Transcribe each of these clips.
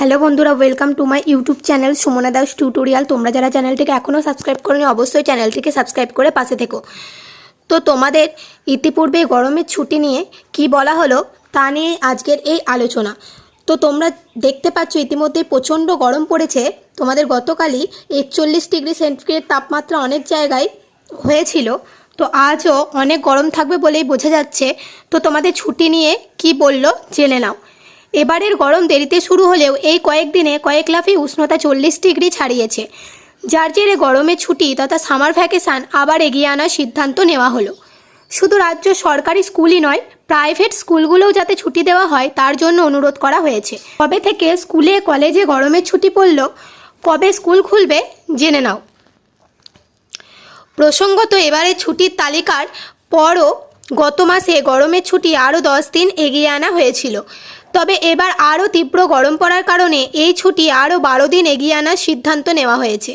Hello বন্ধুরা welcome to my YouTube channel Sumana Das tutorial তোমরা যারা চ্যানেলটিকে এখনও সাবস্ক্রাইব করনি, অবশ্যই চ্যানেলটিকে সাবস্ক্রাইব করে পাশে থেকো। তো তোমাদের ইতিপূর্বে গরমের ছুটি নিয়ে কি বলা হলো, তা নিয়ে আজকের এই আলোচনা। তো তোমরা দেখতে পাচ্ছ ইতিমধ্যেই প্রচণ্ড গরম পড়েছে। তোমাদের গতকালই একচল্লিশ ডিগ্রি সেন্টিগ্রেড তাপমাত্রা অনেক জায়গায় হয়েছিল। তো আজও অনেক গরম থাকবে বলেই বোঝা যাচ্ছে। তো তোমাদের ছুটি নিয়ে কি বলল, জেনে নাও। এবারের গরম দেরিতে শুরু হলেও এই কয়েকদিনে কয়েক লাফে উষ্ণতা চল্লিশ ডিগ্রি ছাড়িয়েছে। যার জেরে গরমের ছুটি তথা সামার ভ্যাকেশান আবার এগিয়ে আনার সিদ্ধান্ত নেওয়া হলো। শুধু রাজ্য সরকারি স্কুলই নয়, প্রাইভেট স্কুলগুলোও যাতে ছুটি দেওয়া হয় তার জন্য অনুরোধ করা হয়েছে। কবে থেকে স্কুলে কলেজে গরমের ছুটি পড়ল, কবে স্কুল খুলবে জেনে নাও। প্রসঙ্গত এবারে ছুটির তালিকার পরও গত মাসে গরমের ছুটি আরও দশ দিন এগিয়ে আনা হয়েছিল। তবে এবার আরও তীব্র গরম পড়ার কারণে এই ছুটি আরও বারো দিন এগিয়ে আনার সিদ্ধান্ত নেওয়া হয়েছে।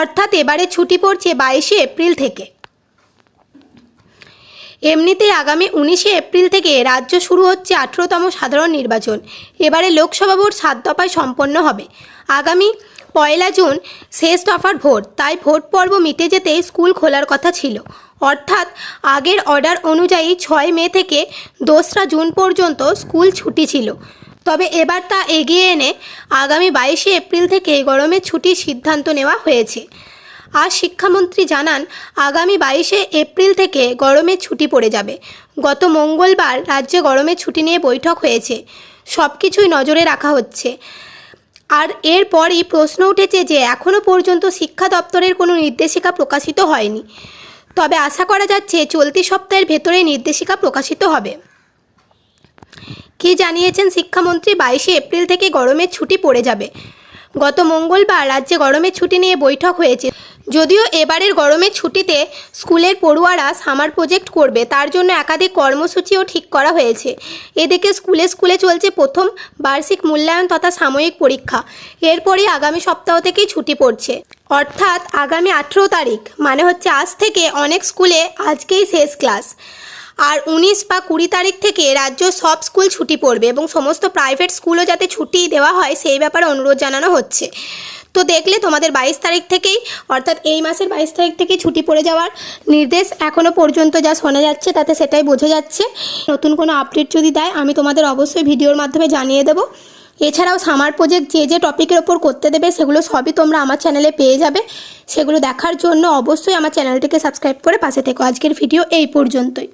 অর্থাৎ এবারে ছুটি পড়ছে বাইশে এপ্রিল থেকে। এমনিতে আগামী উনিশে এপ্রিল থেকে রাজ্য শুরু হচ্ছে আঠেরোতম সাধারণ নির্বাচন। এবারে লোকসভা ভোট সাত দফায় সম্পন্ন হবে। আগামী পয়লা জুন শেষ দফার ভোট। তাই ভোট পর্ব মিটে যেতেই স্কুল খোলার কথা ছিল। অর্থাৎ আগের অর্ডার অনুযায়ী ছয় মে থেকে দোসরা জুন পর্যন্ত স্কুল ছুটি ছিল। তবে এবার তা এগিয়ে এনে আগামী বাইশে এপ্রিল থেকে গরমের ছুটির সিদ্ধান্ত নেওয়া হয়েছে। আজ শিক্ষামন্ত্রী জানান, আগামী বাইশে এপ্রিল থেকে গরমের ছুটি পড়ে যাবে। গত মঙ্গলবার রাজ্যে গরমের ছুটি নিয়ে বৈঠক হয়েছে। সব কিছুই নজরে রাখা হচ্ছে। আর এরপরই প্রশ্ন উঠেছে যে এখনও পর্যন্ত শিক্ষা দপ্তরের কোনো নির্দেশিকা প্রকাশিত হয়নি। তবে আশা করা যাচ্ছে চলতি সপ্তাহের ভেতরে নির্দেশিকা প্রকাশিত হবে। কি জানিয়েছেন শিক্ষামন্ত্রী, বাইশে এপ্রিল থেকে গরমের ছুটি পড়ে যাবে। গত মঙ্গলবার রাজ্যে গরমের ছুটি নিয়ে বৈঠক হয়েছে। যদিও এবারের গরমের ছুটিতে স্কুলের পড়ুয়ারা সামার প্রজেক্ট করবে, তার জন্য একাধিক কর্মসূচিও ঠিক করা হয়েছে। এদিকে স্কুলে স্কুলে চলছে প্রথম বার্ষিক মূল্যায়ন তথা সাময়িক পরীক্ষা। এরপরই আগামী সপ্তাহ থেকেই ছুটি পড়ছে। অর্থাৎ আগামী আঠেরো তারিখ মানে হচ্ছে আজ থেকে অনেক স্কুলে আজকেই শেষ ক্লাস। আর উনিশ বা কুড়ি তারিখ থেকে রাজ্য সব স্কুল ছুটি পড়বে এবং সমস্ত প্রাইভেট স্কুলও যাতে ছুটি দেওয়া হয় সেই ব্যাপারে অনুরোধ জানানো হচ্ছে। তো দেখলে তোমাদের বাইশ তারিখ থেকেই, অর্থাৎ এই মাসের বাইশ তারিখ থেকেই ছুটি পড়ে যাওয়ার নির্দেশ এখনও পর্যন্ত যা শোনা যাচ্ছে তাতে সেটাই বোঝা যাচ্ছে। নতুন কোনো আপডেট যদি দেয়, আমি তোমাদের অবশ্যই ভিডিওর মাধ্যমে জানিয়ে দেবো। এছাড়াও সামার প্রজেক্ট যে যে টপিকের ওপর করতে দেবে, সেগুলো সবই তোমরা আমার চ্যানেলে পেয়ে যাবে। সেগুলো দেখার জন্য অবশ্যই আমার চ্যানেলটিকে সাবস্ক্রাইব করে পাশে থেকো। আজকের ভিডিও এই পর্যন্তই।